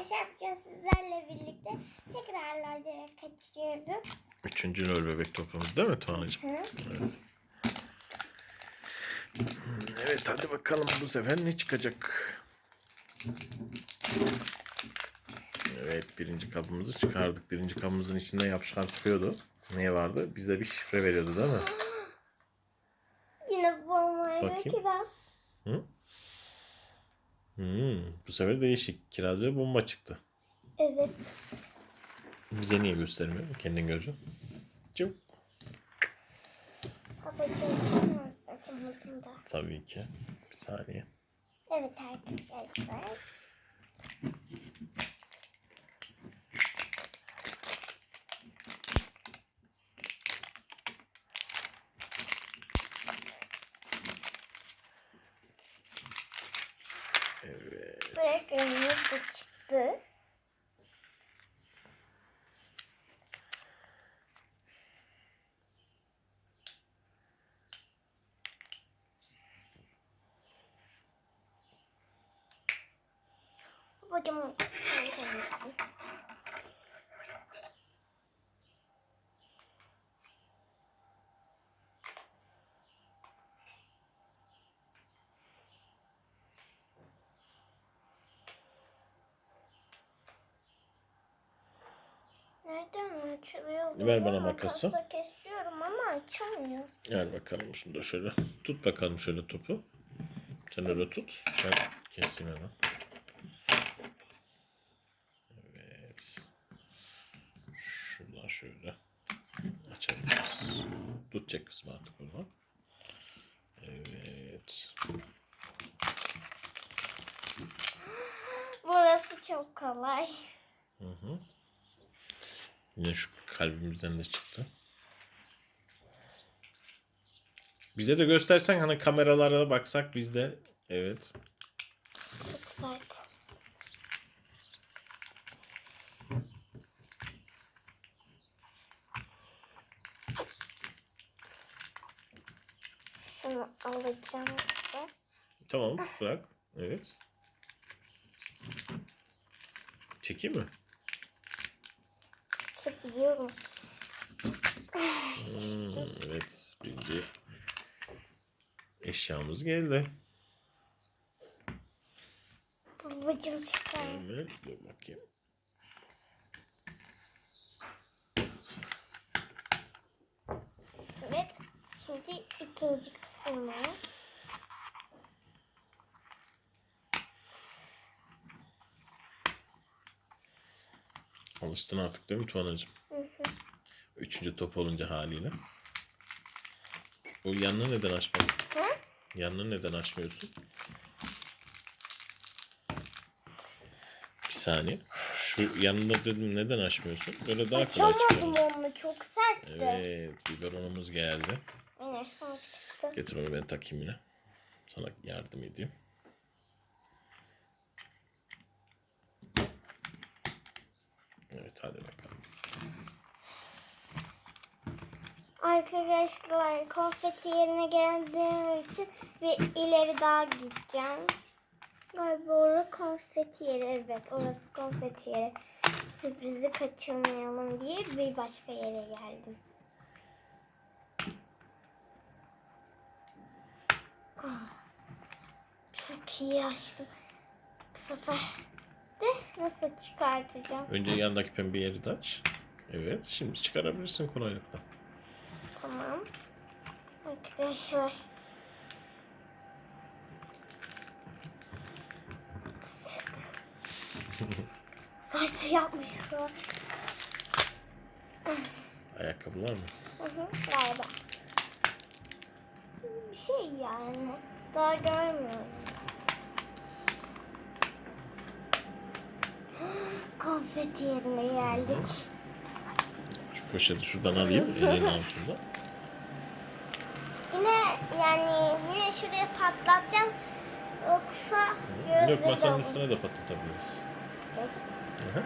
arkadaşlar bugün sizlerle birlikte tekrar LoL'e kaçıyoruz. Üçüncü rol bebek topumuz değil mi Tuğan'cığım? Evet. Evet hadi bakalım bu sefer ne çıkacak? Evet birinci kabımızı çıkardık. Birinci kabımızın içinde yapışkan çıkıyordu. Ne vardı? Bize bir şifre veriyordu değil mi? Yine bombayla Bakayım. kiraz. Hı? Hmm, bu sefer değişik. Kiraz ve bomba çıktı. Evet. Bize niye göstermiyor? Kendin göreceksin. Cık. Babacığım saçım başımda. Tabii ki. Bir saniye. Evet arkadaşlar. Böyle önümüz de çıktı. Babacığım Nereden açılıyor? Ver bana makası. Makasla kesiyorum ama açamıyor. Gel bakalım şunu da şöyle. Tut bakalım şöyle topu. Sen öyle tut. Ben keseyim hemen. Evet. Şuradan şöyle açabiliriz. Tutacak kısmı artık oradan. Evet. Burası çok kolay. Yine şu kalbimizden de çıktı. Bize de göstersen hani kameralara baksak biz de evet. Çok sert. Şunu alacağım. Tamam bırak. Evet. Çekeyim mi? Çekiyorum. Hmm, evet. Birinci eşyamız geldi. Babacım çıkar. Evet. Dur bakayım. Evet. Şimdi ikinci kısmı. Alıştın artık değil mi Tuanacığım? Üçüncü top olunca haliyle. O yanını neden açmadın? Hı? Yanını neden açmıyorsun? Bir saniye. Şu yanında dedim neden açmıyorsun? Böyle daha kolay Açamadım çıkıyor. onu. Çok sertti. Evet, biberonumuz geldi. Çıktı. Getir onu ben takayım yine. Sana yardım edeyim. Evet hadi bakalım. Arkadaşlar konfeti yerine geldiğim için bir ileri daha gideceğim. Galiba orası konfeti yeri. Evet orası konfeti yeri. Sürprizi kaçırmayalım diye bir başka yere geldim. Ah, çok iyi açtım. Bu sefer de nasıl çıkartacağım? Önce yandaki pembe yeri de aç. Evet şimdi çıkarabilirsin kolaylıkla. Tamam. Arkadaşlar. Saçı yapmışlar. Ayakkabılar mı? Hı hı, Galiba. Bir şey yani. Daha görmüyorum. Konfeti yerine geldik. Şu poşeti şuradan alayım elinin altında. Yine yani yine şuraya patlatacağız. Yoksa Yok gözleri masanın olur. üstüne de patlatabiliriz. Hı hı.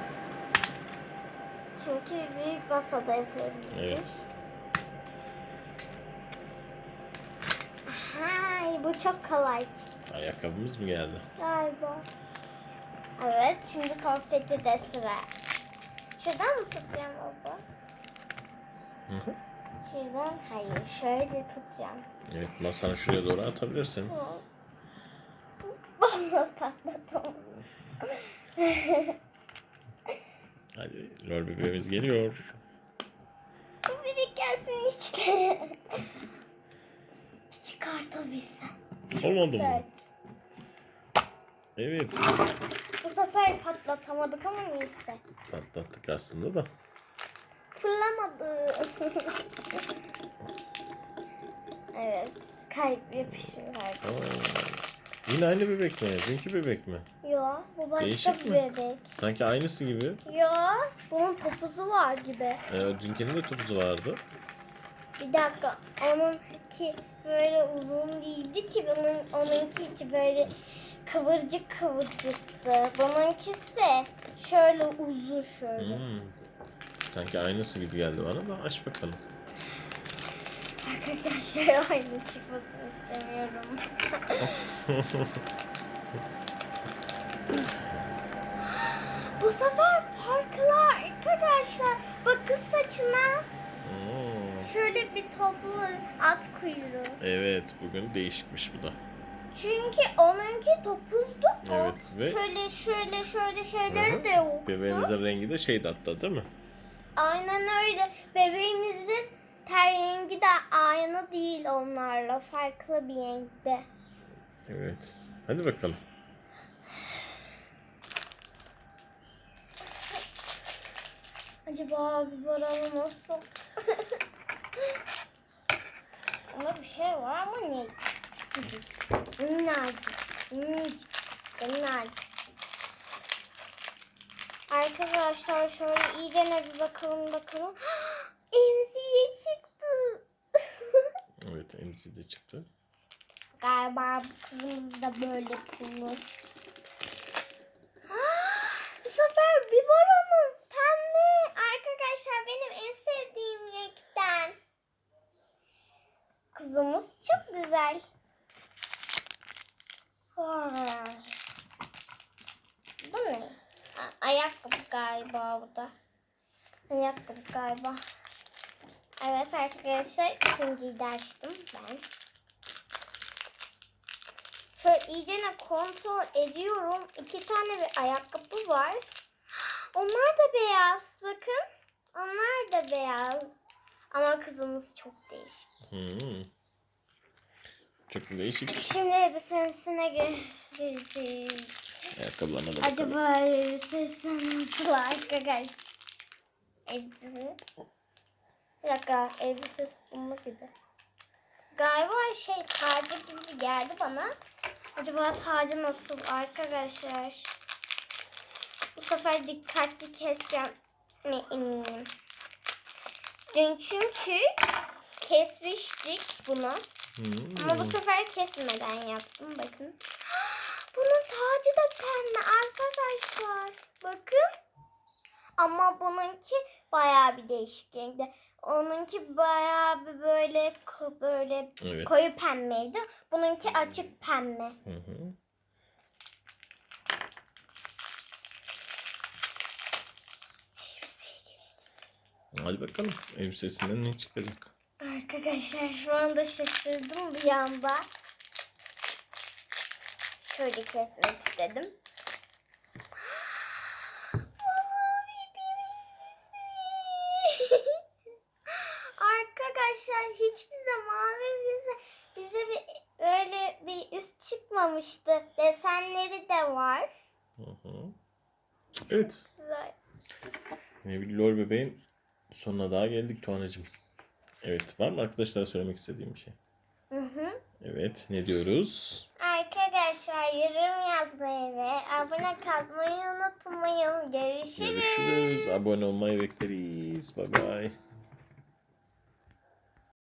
Çünkü büyük masada yapıyoruz biz. Evet. Hay bu çok kolay Ayakkabımız mı geldi? galiba. Evet şimdi konfeti de sıra. Şuradan mı tutacağım baba? Hı hı. Şuradan hayır şöyle tutacağım. Evet masanı şuraya doğru atabilirsin. Bana patladım. Hadi lol bebeğimiz geliyor. Bu bebek gelsin içine. Bir çıkartabilsem. Olmadı mı? Evet. Bu sefer patlatamadık ama neyse. Patlattık aslında da. Fırlamadı. evet. Kalp yapışıyor. Aa, yine aynı bebek mi? Dünkü bebek mi? Yo bu başka Değişik bir mi? bebek. Sanki aynısı gibi. Yo bunun topuzu var gibi. Ee, dünkünün de topuzu vardı. Bir dakika onunki böyle uzun değildi ki bunun onunki içi böyle kıvırcık kıvırcıktı. Bununkisi şöyle uzun şöyle. Hmm. Sanki aynısı gibi geldi bana da aç bakalım. Arkadaşlar aynı çıkmasını istemiyorum. Bu sefer farklı arkadaşlar. Bakın saçına Oo. şöyle bir toplu at kuyruğu. Evet bugün değişikmiş bu da. Çünkü onunki topuzdu. Evet, ve- şöyle şöyle şöyle şeyleri de yoktu. Bebeğimizin rengi de şeydi hatta değil mi? Aynen öyle. Bebeğimizin ter rengi de aynı değil onlarla. Farklı bir renkte. Evet. Hadi bakalım. Acaba biber nasıl? Ama bir şey var ama ne? Minnacık. Minnacık. Arkadaşlar şöyle iyice bir bakalım bakalım. Emziğe çıktı. Evet emzi de çıktı. Galiba kızımız da böyle pullu. Bu sefer biberonun pembe. Arkadaşlar benim en sevdiğim renkten. Kızımız çok güzel. Vay. Bu ne? A- ayakkabı galiba bu da. Ayakkabı galiba. Evet arkadaşlar ikinciyi de açtım ben. Şöyle iyicene kontrol ediyorum. İki tane bir ayakkabı var. Onlar da beyaz. Bakın. Onlar da beyaz. Ama kızımız çok değişik. Hmm. Çok değişik. Şimdi elbisesine geçeceğiz. Ayakkabılarına da bakalım. Acaba elbisesi nasıl arkadaş? Elbisesi. Bir dakika elbisesi bulmak gibi. Galiba şey tacı gibi geldi bana. Acaba tacı nasıl arkadaşlar? Bu sefer dikkatli keseceğim mi eminim. Dün çünkü kesmiştik bunu. Hmm. Ama bu sefer kesmeden yaptım bakın. Tacı da pembe arkadaşlar. Bakın. Ama bununki bayağı bir değişik renkte. Onunki bayağı bir böyle böyle Evet. koyu pembeydi. Bununki açık pembe. Hı hı. Hadi bakalım elbisesinden ne çıkacak? Arkadaşlar şu anda şaşırdım bir anda. Şöyle kesmek istedim. Mavi. Arkadaşlar hiçbir zaman bize, bize bir öyle bir üst çıkmamıştı. Desenleri de var. Hı hı. Evet. Güzel. Yine bir lol bebeğin sonuna daha geldik Tuğan'cığım. Evet var mı arkadaşlar söylemek istediğim bir şey? Hı hı. Evet ne diyoruz? Arkadaşlar yorum yazmayı ve abone kalmayı unutmayın. Görüşürüz. Görüşürüz. Abone olmayı bekleriz. Bay bay.